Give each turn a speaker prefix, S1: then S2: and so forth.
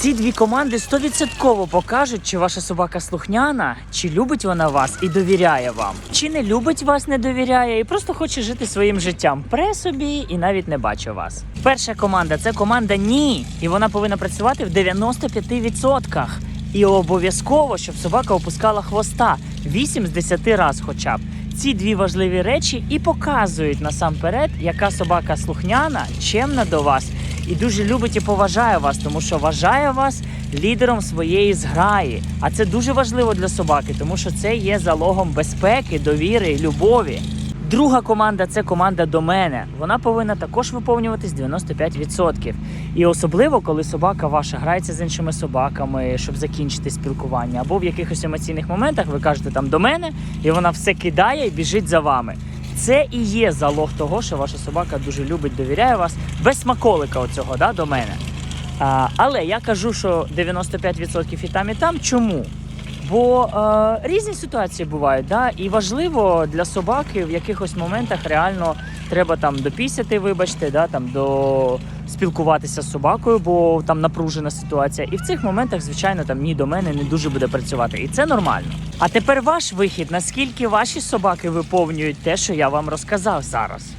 S1: Ці дві команди 100% покажуть, чи ваша собака слухняна, чи любить вона вас і довіряє вам, чи не любить вас, не довіряє і просто хоче жити своїм життям. Пре собі і навіть не бачить вас. Перша команда це команда ні, і вона повинна працювати в 95%. І обов'язково, щоб собака опускала хвоста 8 з 10 раз хоча б. Ці дві важливі речі і показують насамперед, яка собака слухняна, чемна до вас і дуже любить і поважає вас, тому що вважає вас лідером своєї зграї. А це дуже важливо для собаки, тому що це є залогом безпеки, довіри, любові. Друга команда це команда до мене. Вона повинна також виповнюватись 95%. І особливо, коли собака ваша грається з іншими собаками, щоб закінчити спілкування, або в якихось емоційних моментах ви кажете там до мене, і вона все кидає і біжить за вами. Це і є залог того, що ваша собака дуже любить, довіряє вас без смаколика оцього да, до мене. А, але я кажу, що 95% і там, і там. Чому? Бо е, різні ситуації бувають, да? і важливо для собаки в якихось моментах реально треба там допісяти, вибачте, да? там до спілкуватися з собакою, бо там напружена ситуація. І в цих моментах, звичайно, там ні до мене не дуже буде працювати. І це нормально. А тепер ваш вихід, наскільки ваші собаки виповнюють те, що я вам розказав зараз.